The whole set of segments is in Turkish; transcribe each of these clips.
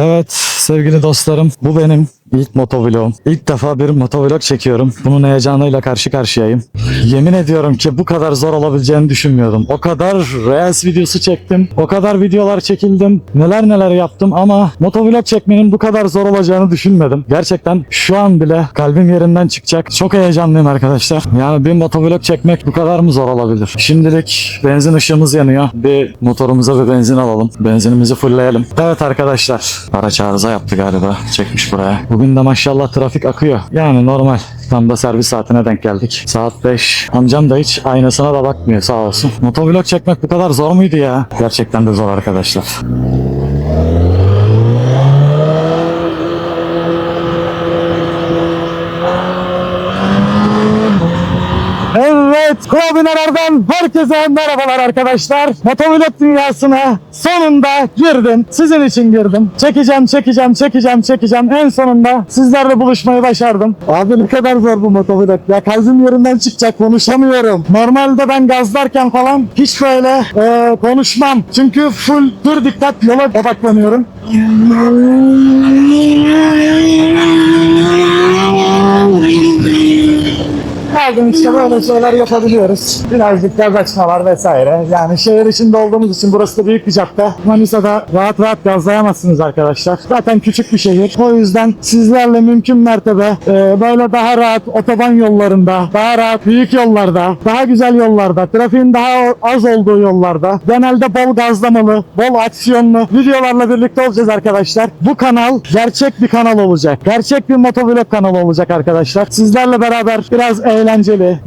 Evet sevgili dostlarım bu benim ilk motovlogum. İlk defa bir motovlog çekiyorum. Bunun heyecanıyla karşı karşıyayım. Yemin ediyorum ki bu kadar zor olabileceğini düşünmüyordum. O kadar Reels videosu çektim. O kadar videolar çekildim. Neler neler yaptım ama motovlog çekmenin bu kadar zor olacağını düşünmedim. Gerçekten şu an bile kalbim yerinden çıkacak. Çok heyecanlıyım arkadaşlar. Yani bir motovlog çekmek bu kadar mı zor olabilir? Şimdilik benzin ışığımız yanıyor. Bir motorumuza bir benzin alalım. Benzinimizi fullleyelim. Evet arkadaşlar. Araç arıza yaptı galiba. Çekmiş buraya. Bugün de maşallah trafik akıyor. Yani normal. Tam da servis saatine denk geldik. Saat 5. Amcam da hiç aynasına da bakmıyor sağ olsun. Motovlog çekmek bu kadar zor muydu ya? Gerçekten de zor arkadaşlar. Evet, Kobinerler'den herkese merhabalar arkadaşlar. Motovlog dünyasına sonunda girdim. Sizin için girdim. Çekeceğim, çekeceğim, çekeceğim, çekeceğim. En sonunda sizlerle buluşmayı başardım. Abi ne kadar zor bu motovlog ya. Kalbim yerinden çıkacak, konuşamıyorum. Normalde ben gazlarken falan hiç böyle e, konuşmam. Çünkü full dur dikkat yola odaklanıyorum. Her gün işte böyle şeyler yapabiliyoruz. Birazcık gaz açmalar vesaire. Yani şehir içinde olduğumuz için burası da büyük bir cadde. Manisa'da rahat rahat gazlayamazsınız arkadaşlar. Zaten küçük bir şehir. O yüzden sizlerle mümkün mertebe e, böyle daha rahat otoban yollarında, daha rahat büyük yollarda, daha güzel yollarda, trafiğin daha az olduğu yollarda, genelde bol gazlamalı, bol aksiyonlu videolarla birlikte olacağız arkadaşlar. Bu kanal gerçek bir kanal olacak. Gerçek bir motovlog kanalı olacak arkadaşlar. Sizlerle beraber biraz eğlenceli,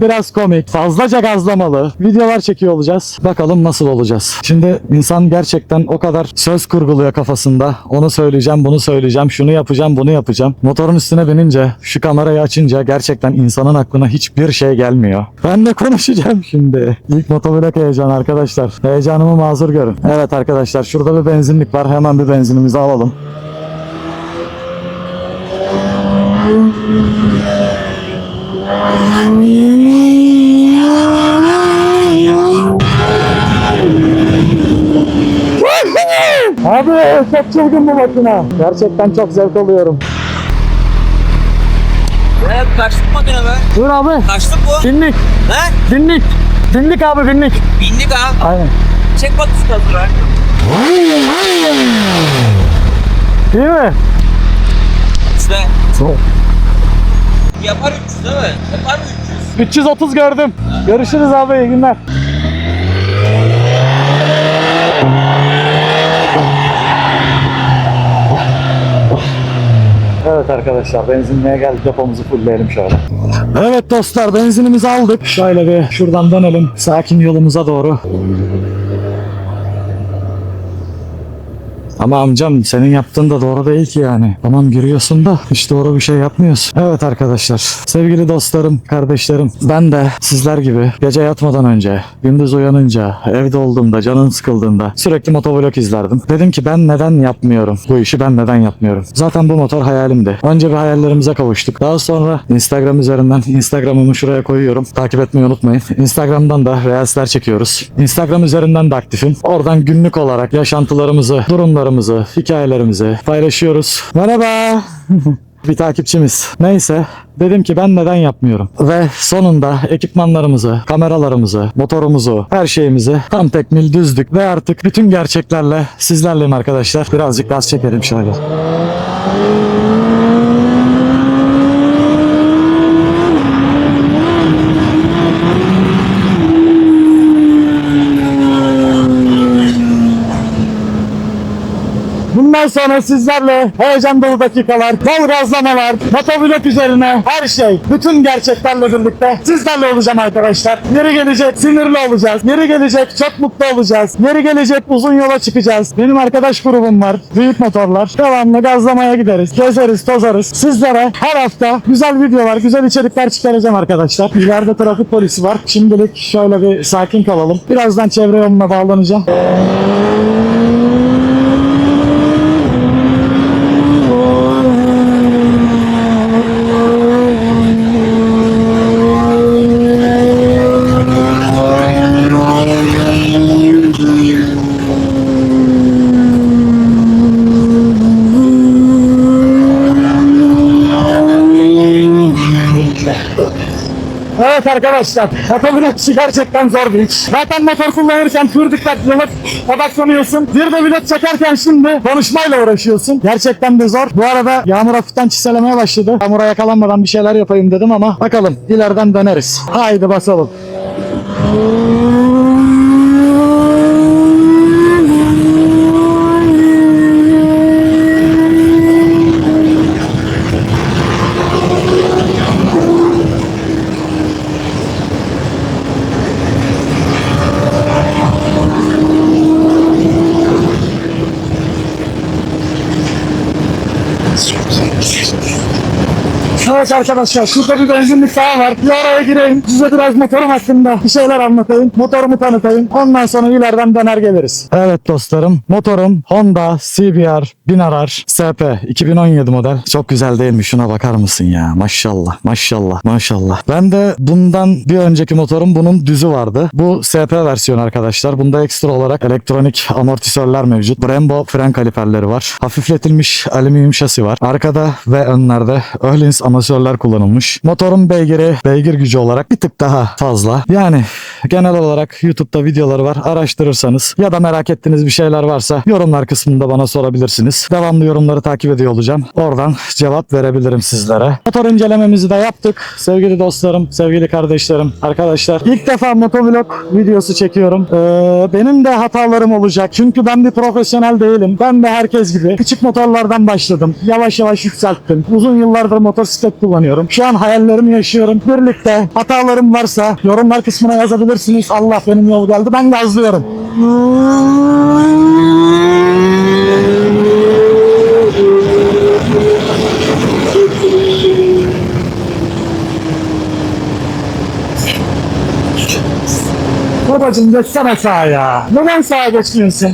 biraz komik, fazlaca gazlamalı videolar çekiyor olacağız. Bakalım nasıl olacağız. Şimdi insan gerçekten o kadar söz kurguluyor kafasında. Onu söyleyeceğim, bunu söyleyeceğim, şunu yapacağım, bunu yapacağım. Motorun üstüne binince, şu kamerayı açınca gerçekten insanın aklına hiçbir şey gelmiyor. Ben de konuşacağım şimdi. İlk motovlog heyecan arkadaşlar. Heyecanımı mazur görün. Evet arkadaşlar şurada bir benzinlik var. Hemen bir benzinimizi alalım. Abi çok çılgın bu makine. Gerçekten çok zevk alıyorum. Evet kaçtık makine be. Dur abi. Kaçtık bu. Binlik. He? Binlik. Binlik abi binlik. Bindik abi. Aynen. Çek bak kadar. İyi mi? İşte Çok. Yapar 300 değil mi? Yapar mı 300? 330 gördüm. Görüşürüz abi iyi günler. Evet arkadaşlar benzinliğe geldik depomuzu fullleyelim şöyle. Evet dostlar benzinimizi aldık. Şöyle bir şuradan dönelim sakin yolumuza doğru. Ama amcam senin yaptığın da doğru değil ki yani. Tamam giriyorsun da hiç doğru bir şey yapmıyorsun. Evet arkadaşlar, sevgili dostlarım, kardeşlerim. Ben de sizler gibi gece yatmadan önce, gündüz uyanınca, evde olduğumda, canın sıkıldığında sürekli motovlog izlerdim. Dedim ki ben neden yapmıyorum? Bu işi ben neden yapmıyorum? Zaten bu motor hayalimdi. Önce bir hayallerimize kavuştuk. Daha sonra Instagram üzerinden, Instagram'ımı şuraya koyuyorum. Takip etmeyi unutmayın. Instagram'dan da Reels'ler çekiyoruz. Instagram üzerinden de aktifim. Oradan günlük olarak yaşantılarımızı, durumlarımızı, hikayelerimizi paylaşıyoruz. Merhaba. bir takipçimiz. Neyse dedim ki ben neden yapmıyorum? Ve sonunda ekipmanlarımızı, kameralarımızı, motorumuzu, her şeyimizi tam tekmil düzdük ve artık bütün gerçeklerle sizlerleyim arkadaşlar. Birazcık gaz çekelim şöyle. Bundan sonra sizlerle heyecan dolu dakikalar, bol gazlamalar, motovlog üzerine her şey, bütün gerçeklerle birlikte sizlerle olacağım arkadaşlar. Yeri gelecek sinirli olacağız. Yeri gelecek çok mutlu olacağız. Yeri gelecek uzun yola çıkacağız. Benim arkadaş grubum var. Büyük motorlar. Devamlı gazlamaya gideriz. Gezeriz, tozarız. Sizlere her hafta güzel videolar, güzel içerikler çıkaracağım arkadaşlar. İleride trafik polisi var. Şimdilik şöyle bir sakin kalalım. Birazdan çevre yoluna bağlanacağım. Evet arkadaşlar, motovlog işi gerçekten zor bir iş. Zaten motor kullanırken pür dikkatli olup odaklanıyorsun. Bir de vlog çekerken şimdi konuşmayla uğraşıyorsun. Gerçekten de zor. Bu arada yağmur hafiften çiselemeye başladı. Yağmura yakalanmadan bir şeyler yapayım dedim ama bakalım ileriden döneriz. Haydi basalım. so close. Evet arkadaşlar şurada bir benzinlik daha var. Bir araya gireyim. Size biraz motorum hakkında bir şeyler anlatayım. Motorumu tanıtayım. Ondan sonra ileriden döner geliriz. Evet dostlarım. Motorum Honda CBR 1000 arar SP 2017 model. Çok güzel değil mi? Şuna bakar mısın ya? Maşallah. Maşallah. Maşallah. Ben de bundan bir önceki motorum bunun düzü vardı. Bu SP versiyon arkadaşlar. Bunda ekstra olarak elektronik amortisörler mevcut. Brembo fren kaliperleri var. Hafifletilmiş alüminyum şasi var. Arkada ve önlerde Öhlins amatörler kullanılmış. Motorun beygiri, beygir gücü olarak bir tık daha fazla. Yani genel olarak YouTube'da videoları var. Araştırırsanız ya da merak ettiğiniz bir şeyler varsa yorumlar kısmında bana sorabilirsiniz. Devamlı yorumları takip ediyor olacağım. Oradan cevap verebilirim sizlere. Motor incelememizi de yaptık. Sevgili dostlarım, sevgili kardeşlerim, arkadaşlar. İlk defa motovlog videosu çekiyorum. Ee, benim de hatalarım olacak. Çünkü ben bir profesyonel değilim. Ben de herkes gibi küçük motorlardan başladım. Yavaş yavaş yükselttim. Uzun yıllardır motosiklet kullanıyorum. Şu an hayallerimi yaşıyorum. Birlikte hatalarım varsa yorumlar kısmına yazabilirsiniz. Allah benim yol geldi. Ben gazlıyorum. Babacım geçsene sağa ya. Neden sağa geçmiyorsun?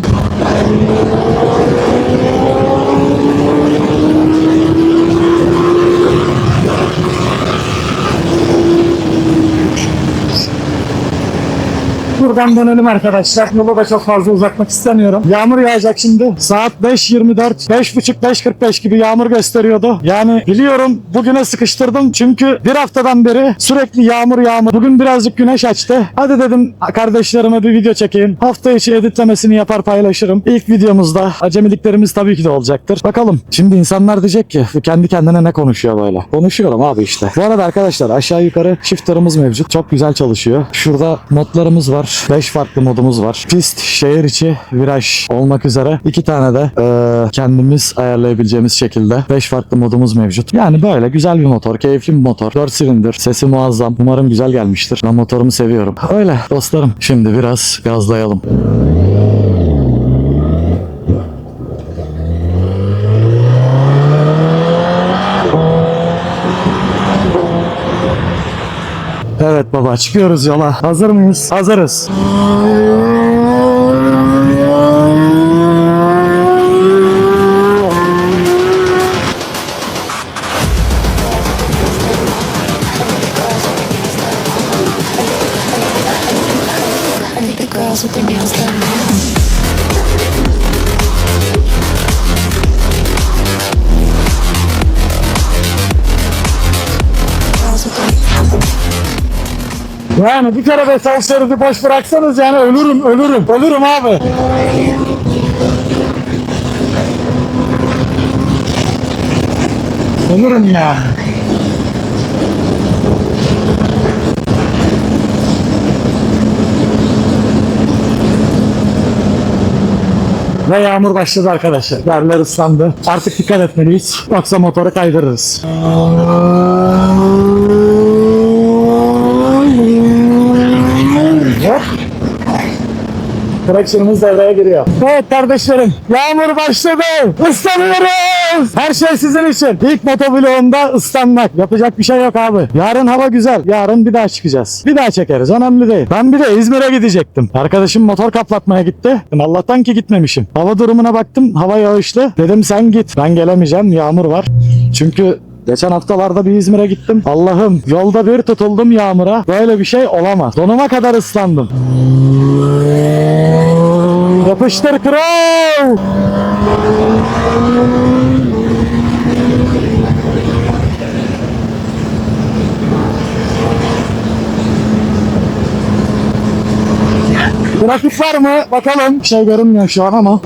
Buradan dönelim arkadaşlar. Yolu da çok fazla uzatmak istemiyorum. Yağmur yağacak şimdi. Saat 5.24, 5.30, 5.45 gibi yağmur gösteriyordu. Yani biliyorum bugüne sıkıştırdım. Çünkü bir haftadan beri sürekli yağmur yağmur. Bugün birazcık güneş açtı. Hadi dedim kardeşlerime bir video çekeyim. Hafta içi editlemesini yapar paylaşırım. İlk videomuzda acemiliklerimiz tabii ki de olacaktır. Bakalım. Şimdi insanlar diyecek ki kendi kendine ne konuşuyor böyle. Konuşuyorum abi işte. Bu arada arkadaşlar aşağı yukarı shifter'ımız mevcut. Çok güzel çalışıyor. Şurada modlarımız var. 5 farklı modumuz var. Pist, şehir içi, viraj olmak üzere iki tane de eee, kendimiz ayarlayabileceğimiz şekilde 5 farklı modumuz mevcut. Yani böyle güzel bir motor, keyifli bir motor. 4 silindir, sesi muazzam. Umarım güzel gelmiştir. Ben motorumu seviyorum. Öyle dostlarım. Şimdi biraz gazlayalım. Evet baba çıkıyoruz yola. Hazır mıyız? Hazırız. Yani bir kere de şeridi boş bıraksanız yani ölürüm ölürüm. Ölürüm abi. Ölürüm ya. Ve yağmur başladı arkadaşlar. Yerler ıslandı. Artık dikkat etmeliyiz. Yoksa motoru kaydırırız. Traksiyonumuz devreye giriyor. Evet kardeşlerim, yağmur başladı. Islanıyoruz. Her şey sizin için. İlk motovlogumda ıslanmak. Yapacak bir şey yok abi. Yarın hava güzel. Yarın bir daha çıkacağız. Bir daha çekeriz. Önemli değil. Ben bir de İzmir'e gidecektim. Arkadaşım motor kaplatmaya gitti. Allah'tan ki gitmemişim. Hava durumuna baktım. Hava yağışlı. Dedim sen git. Ben gelemeyeceğim. Yağmur var. Çünkü Geçen haftalarda bir İzmir'e gittim. Allah'ım yolda bir tutuldum yağmura. Böyle bir şey olamaz. Donuma kadar ıslandım. Yapıştır kral. Trafik var mı? Bakalım. Bir şey görünmüyor şu an ama.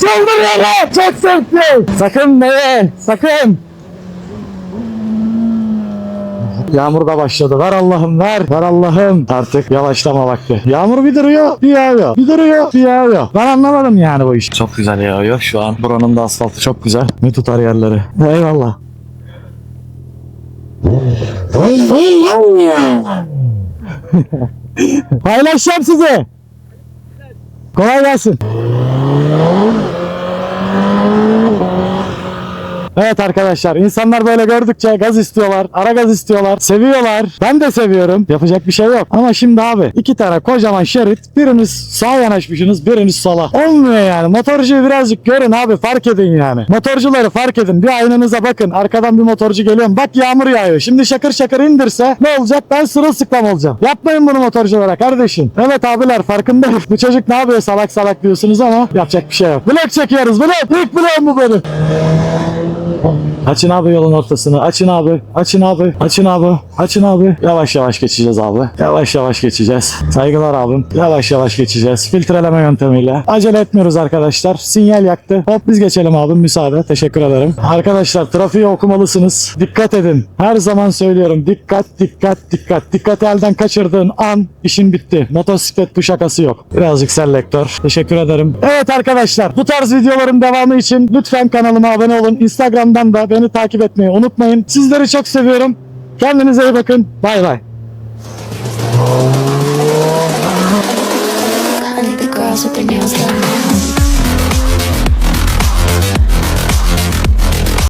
Çıldırıyorum. Çok zevkli. Sakın neye? Sakın. Yağmur da başladı. Ver Allah'ım ver. Ver Allah'ım. Artık yavaşlama vakti. Yağmur bir duruyor, bir yağıyor. Bir duruyor, bir yağıyor. Ben anlamadım yani bu iş. Çok güzel yağıyor şu an. Buranın da asfaltı çok güzel. Ne tutar yerleri. Eyvallah. Paylaşacağım size. Kolay gelsin. Evet arkadaşlar insanlar böyle gördükçe gaz istiyorlar, ara gaz istiyorlar, seviyorlar. Ben de seviyorum. Yapacak bir şey yok. Ama şimdi abi iki tane kocaman şerit biriniz sağa yanaşmışsınız biriniz sola. Olmuyor yani. Motorcuyu birazcık görün abi fark edin yani. Motorcuları fark edin. Bir aynanıza bakın. Arkadan bir motorcu geliyor. Bak yağmur yağıyor. Şimdi şakır şakır indirse ne olacak? Ben sırılsıklam olacağım. Yapmayın bunu motorculara kardeşim. Evet abiler farkındayım. Bu çocuk ne yapıyor salak salak diyorsunuz ama yapacak bir şey yok. Vlog çekiyoruz vlog. İlk vlogum bu benim. Açın abi yolun ortasını. Açın abi. Açın abi. Açın abi. Açın abi. Yavaş yavaş geçeceğiz abi. Yavaş yavaş geçeceğiz. Saygılar abim. Yavaş yavaş geçeceğiz. Filtreleme yöntemiyle. Acele etmiyoruz arkadaşlar. Sinyal yaktı. Hop biz geçelim abim. Müsaade. Teşekkür ederim. Arkadaşlar trafiği okumalısınız. Dikkat edin. Her zaman söylüyorum. Dikkat, dikkat, dikkat. Dikkati elden kaçırdığın an işin bitti. Motosiklet bu şakası yok. Birazcık selektör. Teşekkür ederim. Evet arkadaşlar bu tarz videoların devamı için lütfen kanalıma abone olun. Instagram'dan da beni takip etmeyi unutmayın. Sizleri çok seviyorum. Kendinize iyi bakın. Bay bay. girls